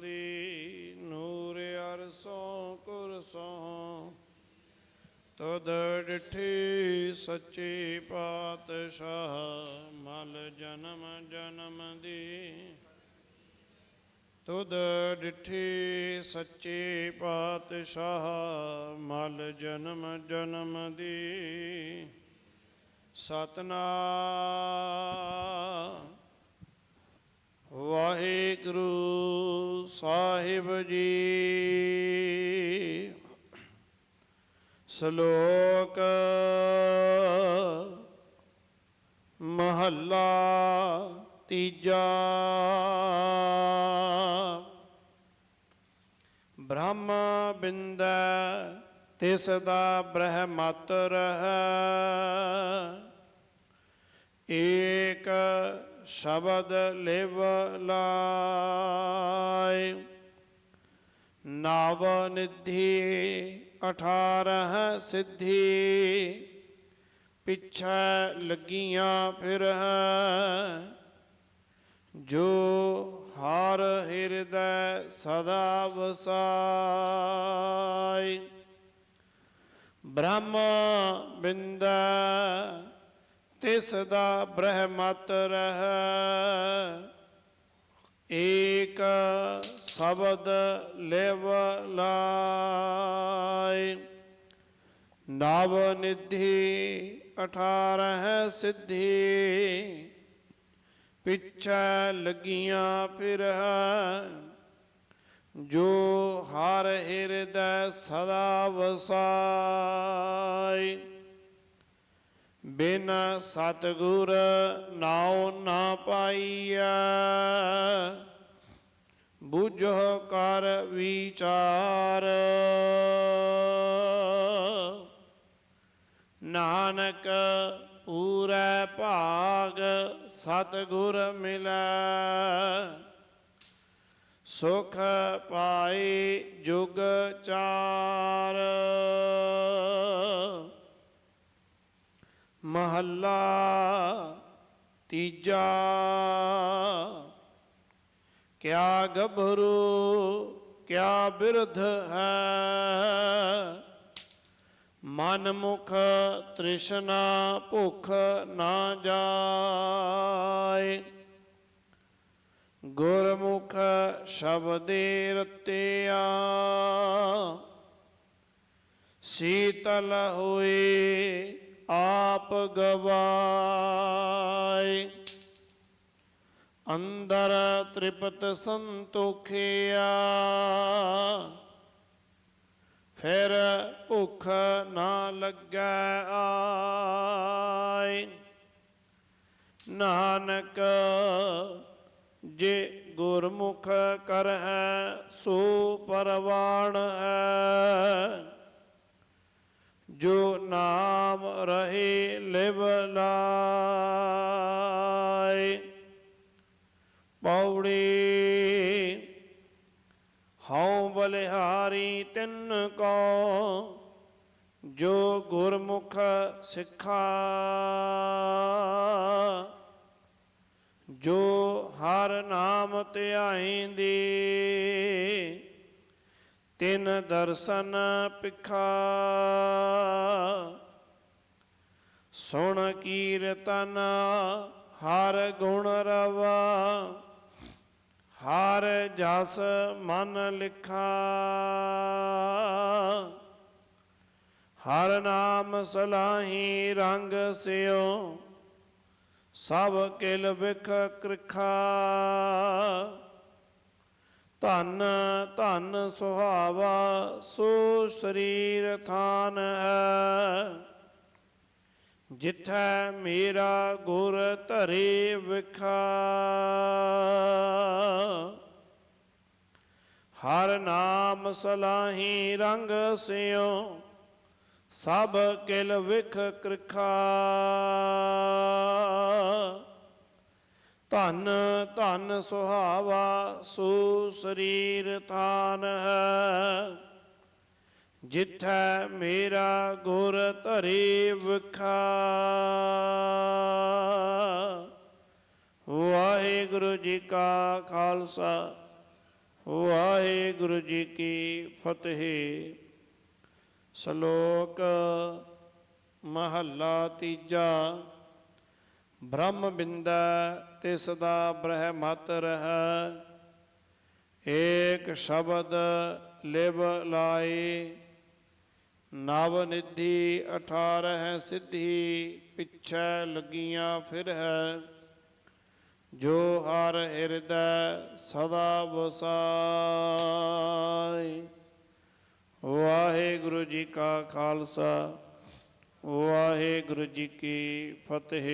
ਦੀ ਨੂਰ ਅਰਸੋਂ ਕੁਰਸੋਂ ਤਦ ਡਿਠੀ ਸੱਚੇ ਪਾਤਸ਼ਾਹ ਮਲ ਜਨਮ ਜਨਮ ਦੀ। ਤੁਧ ਡਿਠੀ ਸੱਚੇ ਪਾਤਸ਼ਾਹ ਮਲ ਜਨਮ ਜਨਮ ਦੀ। ਸਤਨਾਮ ਵਾਹਿਗੁਰੂ ਸਾਹਿਬ ਜੀ। ਸ਼ਲੋਕ ਮਹੱਲਾ ਤੀਜਾ। ਬ੍ਰਹਮ ਬਿੰਦ ਤਿਸ ਦਾ ਬ੍ਰਹਮਤ ਰਹਿ ਏਕ ਸ਼ਬਦ ਲਿਵ ਲਾਇ। ਨਵ ਨਿਧੀ 18 ਸਿੱਧੀ। ਪਿੱਛੇ ਲੱਗੀਆਂ ਫਿਰ ਜੋ ਹਰ ਹਿਰਦੈ ਸਦਾ ਵਸਾਈ ਬ੍ਰਹਮ ਬਿੰਦਾ ਤਿਸ ਦਾ ਬ੍ਰਹਮਤ ਰਹਿ। ਏਕ ਸ਼ਬਦ ਲਿਵ ਲਾਇ। ਨਵ ਨਿਧੀ 18 ਸਿੱਧੀ। ਪਿਛੈ ਲੱਗੀਆਂ ਫਿਰ ਜੋ ਹਰ ਹਿਰਦੈ ਸਦਾ ਵਸਾਈ ਬਿਨ ਸਤਗੁਰ ਨਾਉ ਨਾ ਪਾਈਐ। ਬੁਝੋ ਕਰ ਵਿਚਾਰ। ਨਾਨਕ ਪੂਰੈ ਭਾਗ ਸਤਗੁਰ ਮਿਲੈ। ਸੁਖ ਪਾਈ ਜੁਗ ਚਾਰ। ਮਹੱਲਾ ਤੀਜਾ। ਕਿਆ ਗਭਰੂ, ਕਿਆ ਬਿਰਧ ਹੈ। ਮਨ ਮੁਖ ਤ੍ਰਿਸ਼ਨਾ ਭੁਖ ਨਾ ਜਾਏ। ਗੁਰਮੁਖ ਸ਼ਬਦੇ ਰਤਿਆ। ਸੀਤਲ ਹੋਏ ਆਪ ਗਵਾਏ। ਅੰਦਰ ਤ੍ਰਿਪਤ ਸੰਤੋਖਿਆ, ਫਿਰ ਭੁੱਖ ਨਾ ਲੱਗੈ ਆਈ ਨਾਨਕ, ਜੇ ਗੁਰਮੁਖ ਕਰਹਿ ਸੋ ਪਰਵਾਣ ਹੈ ਨਾਮ ਰਹੇ ਲਿਵ ਲਾਇ ਪੌੜੀ ਹਉ ਬਲਿਹਾਰੀ ਤਿੰਨ ਕੋ, ਜੋ ਗੁਰਮੁਖ ਸਿੱਖਾ। ਜੋ ਹਰ ਨਾਮ ਧਿਆਈਂਦੀ ਤਿਨ ਦਰਸ਼ਨ ਪਿਖਾ ਸੁਣ ਕੀਰਤਨ, ਹਰ ਗੁਣ ਰਵਾ। ਹਰ ਜਸ ਮਨ ਲਿਖਾ। ਹਰ ਨਾਮ ਸਲਾਹੀ ਰੰਗ ਸਿਓ, ਸਭ ਕਿਲ ਵਿਖ ਕ੍ਰਿਖਾ। ਧਨ ਧਨ ਸੁਹਾਵਾ, ਸੋ ਸਰੀਰ ਥਾਨ ਹੈ। ਜਿਥੈ ਮੇਰਾ ਗੁਰ ਧਰੇ ਵਿਖਾ। ਹਰ ਨਾਮ ਸਲਾਹੀ ਰੰਗ ਸਿਓ ਸਭ ਕਿਲ ਵਿਖ ਕ੍ਰਿਖਾ। ਧਨ ਧਨ ਸੁਹਾਵਾ ਸੋ ਸਰੀਰ ਥਾਨ ਹੈ। ਜਿਥੈ ਮੇਰਾ ਗੁਰ ਧਰੇ ਵਿਖਾ। ਵਾਹਿਗੁਰੂ ਜੀ ਕਾ ਖਾਲਸਾ, ਵਾਹਿਗੁਰੂ ਜੀ ਕੀ ਫਤਿਹ। ਸ਼ਲੋਕ ਮਹੱਲਾ ਤੀਜਾ। ਬ੍ਰਹਮ ਬਿੰਦਾ ਤੇ ਸਦਾ ਬ੍ਰਹਮਤ ਰਹਿ। ਏਕ ਸ਼ਬਦ ਲਿਵ ਲਾਏ ਨਵ ਨਿਧੀ 18 ਸਿੱਧੀ ਪਿੱਛੇ ਲੱਗੀਆਂ ਫਿਰ ਹੈ ਜੋ ਹਰ ਹਿਰਦੈ ਸਦਾ ਵਸਾਈ ਵਾਹਿਗੁਰੂ ਜੀ ਕਾ ਖਾਲਸਾ। ਵਾਹਿਗੁਰੂ ਜੀ ਕੀ ਫਤਿਹ।